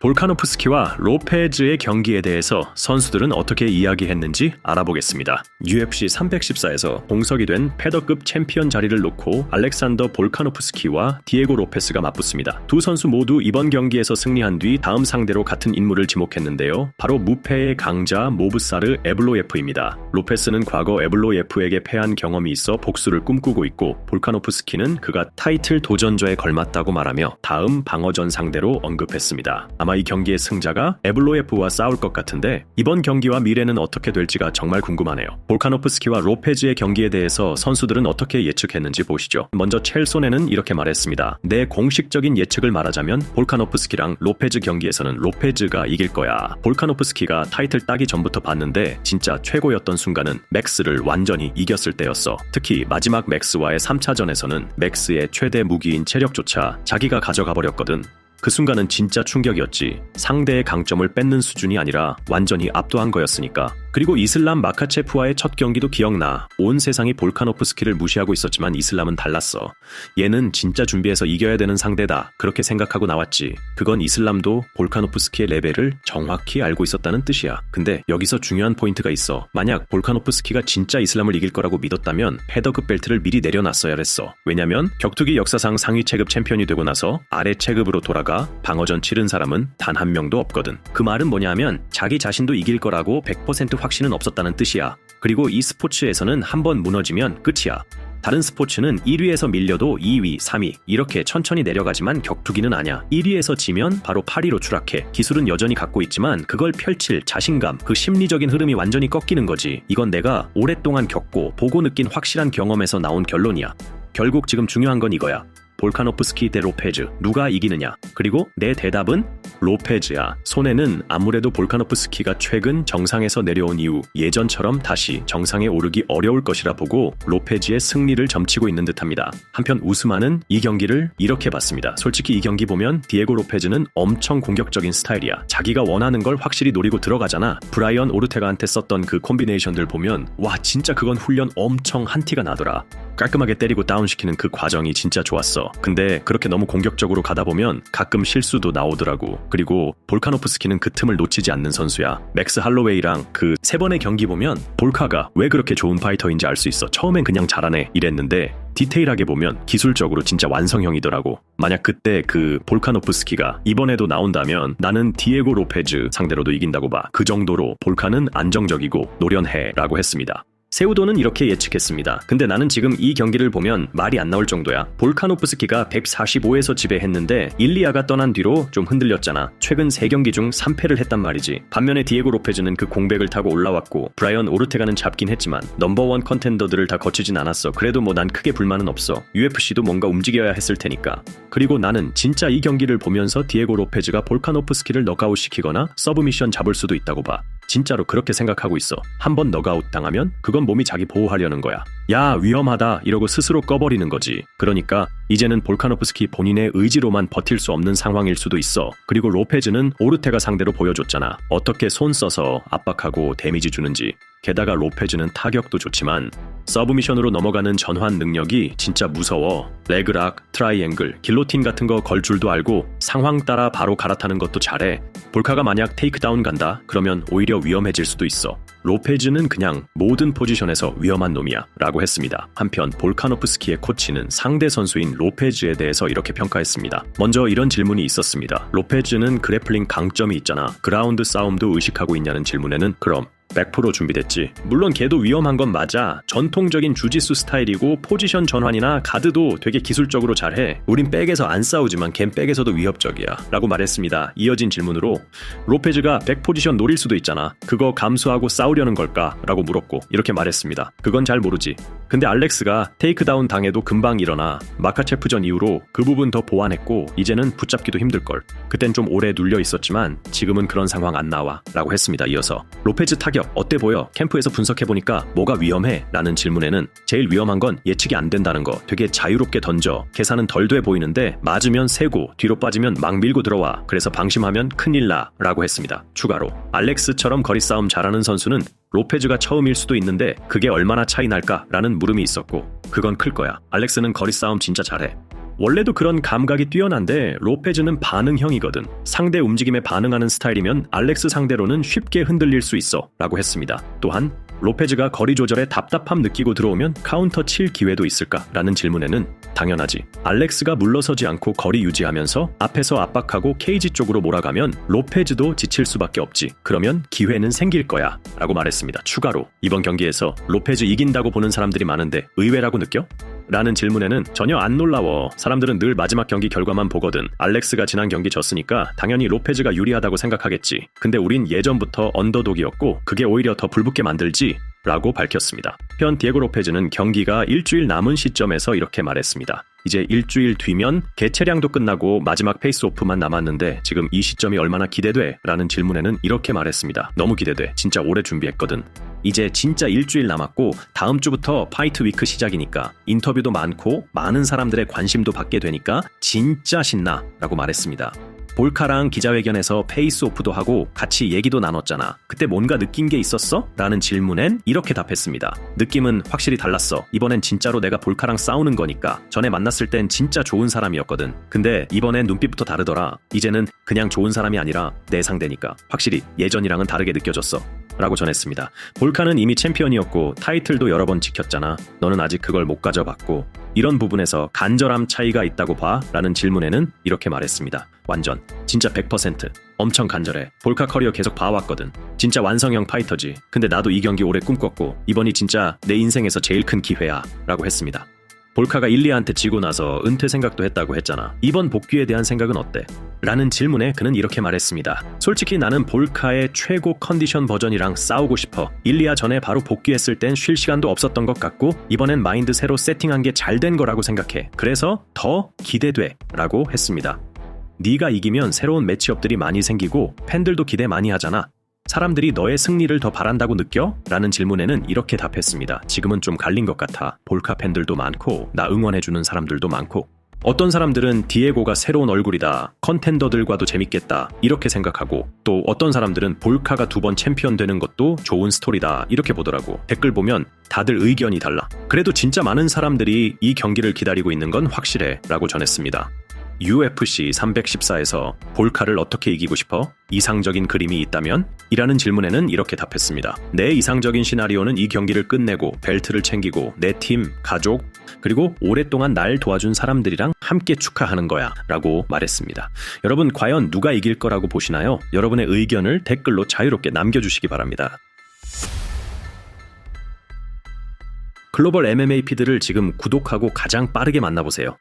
볼카노프스키와 로페즈의 경기에 대해서 선수들은 어떻게 이야기했는지 알아보겠습니다. UFC 314에서 공석이 된 패더급 챔피언 자리를 놓고 알렉산더 볼카노프스키와 디에고 로페스가 맞붙습니다. 두 선수 모두 이번 경기에서 승리한 뒤 다음 상대로 같은 인물을 지목했는데요. 바로 무패의 강자 모브사르 에블로예프입니다. 로페스는 과거 에블로예프에게 패한 경험이 있어 복수를 꿈꾸고 있고 볼카노프스키는 그가 타이틀 도전저에 걸맞다고 말하며 다음 방어전 상대로 언급했습니다. 아마 이 경기의 승자가 에블로예프와 싸울 것 같은데 이번 경기와 미래는 어떻게 될지가 정말 궁금하네요. 볼카노프스키와 로페즈의 경기에 대해서 선수들은 어떻게 예측했는지 보시죠. 먼저 첼소네는 이렇게 말했습니다. 내 공식적인 예측을 말하자면 볼카노프스키랑 로페즈 경기에서는 로페즈가 이길 거야. 볼카노프스키가 타이틀 따기 전부터 봤는데 진짜 최고였던 순간은 맥스를 완전히 이겼을 때였어. 특히 마지막 맥스와의 3차전에서는 맥스의 최대 무기인 체력조차 자기가 가져가 버렸거든. 그 순간은 진짜 충격이었지. 상대의 강점을 뺏는 수준이 아니라 완전히 압도한 거였으니까. 그리고 이슬람 마카체프와의 첫 경기도 기억나. 온 세상이 볼카노프스키를 무시하고 있었지만 이슬람은 달랐어. 얘는 진짜 준비해서 이겨야 되는 상대다. 그렇게 생각하고 나왔지. 그건 이슬람도 볼카노프스키의 레벨을 정확히 알고 있었다는 뜻이야. 근데 여기서 중요한 포인트가 있어. 만약 볼카노프스키가 진짜 이슬람을 이길 거라고 믿었다면 패더급 벨트를 미리 내려놨어야 했어. 왜냐면 격투기 역사상 상위 체급 챔피언이 되고 나서 아래 체급으로 돌아가 방어전 치른 사람은 단 한 명도 없거든. 그 말은 뭐냐 하면 자기 자신도 이길 거라고 100% 확신은 없었다는 뜻이야. 그리고 이 스포츠에서는 한 번 무너지면 끝이야. 다른 스포츠는 1위에서 밀려도 2위, 3위 이렇게 천천히 내려가지만 격투기는 아냐. 1위에서 지면 바로 8위로 추락해. 기술은 여전히 갖고 있지만 그걸 펼칠 자신감, 그 심리적인 흐름이 완전히 꺾이는 거지. 이건 내가 오랫동안 겪고 보고 느낀 확실한 경험에서 나온 결론이야. 결국 지금 중요한 건 이거야. 볼카노프스키 대 로페즈 누가 이기느냐 그리고 내 대답은 로페즈야. 손해는 아무래도 볼카노프스키가 최근 정상에서 내려온 이후 예전처럼 다시 정상에 오르기 어려울 것이라 보고 로페즈의 승리를 점치고 있는 듯합니다. 한편 우스만은 이 경기를 이렇게 봤습니다. 솔직히 이 경기 보면 디에고 로페즈는 엄청 공격적인 스타일이야. 자기가 원하는 걸 확실히 노리고 들어가잖아. 브라이언 오르테가한테 썼던 그 콤비네이션들 보면 와 진짜 그건 훈련 엄청 한 티가 나더라. 깔끔하게 때리고 다운시키는 그 과정이 진짜 좋았어. 근데 그렇게 너무 공격적으로 가다 보면 가끔 실수도 나오더라고. 그리고 볼카노프스키는 그 틈을 놓치지 않는 선수야. 맥스 할로웨이랑 그 세 번의 경기 보면 볼카가 왜 그렇게 좋은 파이터인지 알 수 있어. 처음엔 그냥 잘하네 이랬는데 디테일하게 보면 기술적으로 진짜 완성형이더라고. 만약 그때 그 볼카노프스키가 이번에도 나온다면 나는 디에고 로페즈 상대로도 이긴다고 봐. 그 정도로 볼카는 안정적이고 노련해라고 했습니다. 세우도는 이렇게 예측했습니다. 근데 나는 지금 이 경기를 보면 말이 안 나올 정도야. 볼카노프스키가 145에서 지배했는데 일리아가 떠난 뒤로 좀 흔들렸잖아. 최근 3경기 중 3패를 했단 말이지. 반면에 디에고 로페즈는 그 공백을 타고 올라왔고 브라이언 오르테가는 잡긴 했지만 넘버원 컨텐더들을 다 거치진 않았어. 그래도 뭐 난 크게 불만은 없어. UFC도 뭔가 움직여야 했을 테니까. 그리고 나는 진짜 이 경기를 보면서 디에고 로페즈가 볼카노프스키를 너가웃 시키거나 서브미션 잡을 수도 있다고 봐. 진짜로 그렇게 생각하고 있어. 한번 너가웃 당하면 그건 몸이 자기 보호하려는 거야. 야, 위험하다 이러고 스스로 꺼버리는 거지. 그러니까 이제는 볼카노프스키 본인의 의지로만 버틸 수 없는 상황일 수도 있어. 그리고 로페즈는 오르테가 상대로 보여줬잖아. 어떻게 손 써서 압박하고 데미지 주는지. 게다가 로페즈는 타격도 좋지만 서브미션으로 넘어가는 전환 능력이 진짜 무서워. 레그락, 트라이앵글, 길로틴 같은 거 걸 줄도 알고 상황 따라 바로 갈아타는 것도 잘해. 볼카가 만약 테이크다운 간다? 그러면 오히려 위험해질 수도 있어. 로페즈는 그냥 모든 포지션에서 위험한 놈이야 라고 했습니다. 한편 볼카노프스키의 코치는 상대 선수인 로페즈에 대해서 이렇게 평가했습니다. 먼저 이런 질문이 있었습니다. 로페즈는 그래플링 강점이 있잖아. 그라운드 싸움도 의식하고 있냐는 질문에는 그럼 100% 준비됐지. 물론 걔도 위험한 건 맞아. 전통적인 주짓수 스타일이고 포지션 전환이나 가드도 되게 기술적으로 잘해. 우린 백에서 안 싸우지만 걘 백에서도 위협적이야. 라고 말했습니다. 이어진 질문으로 로페즈가 백 포지션 노릴 수도 있잖아. 그거 감수하고 싸우려는 걸까? 라고 물었고 이렇게 말했습니다. 그건 잘 모르지. 근데 알렉스가 테이크다운 당해도 금방 일어나. 마카체프전 이후로 그 부분 더 보완했고 이제는 붙잡기도 힘들걸. 그땐 좀 오래 눌려 있었지만 지금은 그런 상황 안 나와. 라고 했습니다. 이어서 로페즈 타격 어때 보여? 캠프에서 분석해보니까 뭐가 위험해? 라는 질문에는 제일 위험한 건 예측이 안 된다는 거. 되게 자유롭게 던져. 계산은 덜 돼 보이는데 맞으면 세고 뒤로 빠지면 막 밀고 들어와. 그래서 방심하면 큰일 나. 라고 했습니다. 추가로 알렉스처럼 거리 싸움 잘하는 선수는 로페즈가 처음일 수도 있는데 그게 얼마나 차이 날까라는 물음이 있었고 그건 클 거야. 알렉스는 거리 싸움 진짜 잘해. 원래도 그런 감각이 뛰어난데 로페즈는 반응형이거든. 상대 움직임에 반응하는 스타일이면 알렉스 상대로는 쉽게 흔들릴 수 있어. 라고 했습니다. 또한 로페즈가 거리 조절에 답답함 느끼고 들어오면 카운터 칠 기회도 있을까? 라는 질문에는 당연하지. 알렉스가 물러서지 않고 거리 유지하면서 앞에서 압박하고 케이지 쪽으로 몰아가면 로페즈도 지칠 수밖에 없지. 그러면 기회는 생길 거야. 라고 말했습니다. 추가로 이번 경기에서 로페즈 이긴다고 보는 사람들이 많은데 의외라고 느껴? 라는 질문에는 전혀 안 놀라워. 사람들은 늘 마지막 경기 결과만 보거든. 알렉스가 지난 경기 졌으니까 당연히 로페즈가 유리하다고 생각하겠지. 근데 우린 예전부터 언더독이었고 그게 오히려 더 불붙게 만들지. 라고 밝혔습니다. 현 디에고 로페즈는 경기가 일주일 남은 시점에서 이렇게 말했습니다. 이제 일주일 뒤면 개체량도 끝나고 마지막 페이스오프만 남았는데 지금 이 시점이 얼마나 기대돼? 라는 질문에는 이렇게 말했습니다. 너무 기대돼. 진짜 오래 준비했거든. 이제 진짜 일주일 남았고 다음 주부터 파이트 위크 시작이니까 인터뷰도 많고 많은 사람들의 관심도 받게 되니까 진짜 신나 라고 말했습니다. 볼카랑 기자회견에서 페이스 오프도 하고 같이 얘기도 나눴잖아. 그때 뭔가 느낀 게 있었어? 라는 질문엔 이렇게 답했습니다. 느낌은 확실히 달랐어. 이번엔 진짜로 내가 볼카랑 싸우는 거니까. 전에 만났을 땐 진짜 좋은 사람이었거든. 근데 이번엔 눈빛부터 다르더라. 이제는 그냥 좋은 사람이 아니라 내 상대니까. 확실히 예전이랑은 다르게 느껴졌어. 라고 전했습니다. 볼카는 이미 챔피언이었고 타이틀도 여러 번 지켰잖아. 너는 아직 그걸 못 가져봤고 이런 부분에서 간절함 차이가 있다고 봐? 라는 질문에는 이렇게 말했습니다. 완전 진짜 100% 엄청 간절해. 볼카 커리어 계속 봐왔거든. 진짜 완성형 파이터지. 근데 나도 이 경기 오래 꿈꿨고 이번이 진짜 내 인생에서 제일 큰 기회야. 라고 했습니다. 볼카가 일리아한테 지고 나서 은퇴 생각도 했다고 했잖아. 이번 복귀에 대한 생각은 어때? 라는 질문에 그는 이렇게 말했습니다. 솔직히 나는 볼카의 최고 컨디션 버전이랑 싸우고 싶어. 일리아 전에 바로 복귀했을 땐 쉴 시간도 없었던 것 같고 이번엔 마인드 새로 세팅한 게 잘 된 거라고 생각해. 그래서 더 기대돼. 라고 했습니다. 네가 이기면 새로운 매치업들이 많이 생기고 팬들도 기대 많이 하잖아. 사람들이 너의 승리를 더 바란다고 느껴? 라는 질문에는 이렇게 답했습니다. 지금은 좀 갈린 것 같아. 볼카 팬들도 많고, 나 응원해주는 사람들도 많고. 어떤 사람들은 디에고가 새로운 얼굴이다. 컨텐더들과도 재밌겠다. 이렇게 생각하고, 또 어떤 사람들은 볼카가 두 번 챔피언 되는 것도 좋은 스토리다. 이렇게 보더라고. 댓글 보면 다들 의견이 달라. 그래도 진짜 많은 사람들이 이 경기를 기다리고 있는 건 확실해. 라고 전했습니다. UFC 314에서 볼카를 어떻게 이기고 싶어? 이상적인 그림이 있다면? 이라는 질문에는 이렇게 답했습니다. 내 이상적인 시나리오는 이 경기를 끝내고 벨트를 챙기고 내 팀, 가족, 그리고 오랫동안 날 도와준 사람들이랑 함께 축하하는 거야. 라고 말했습니다. 여러분, 과연 누가 이길 거라고 보시나요? 여러분의 의견을 댓글로 자유롭게 남겨주시기 바랍니다. 글로벌 MMA 피드를 지금 구독하고 가장 빠르게 만나보세요.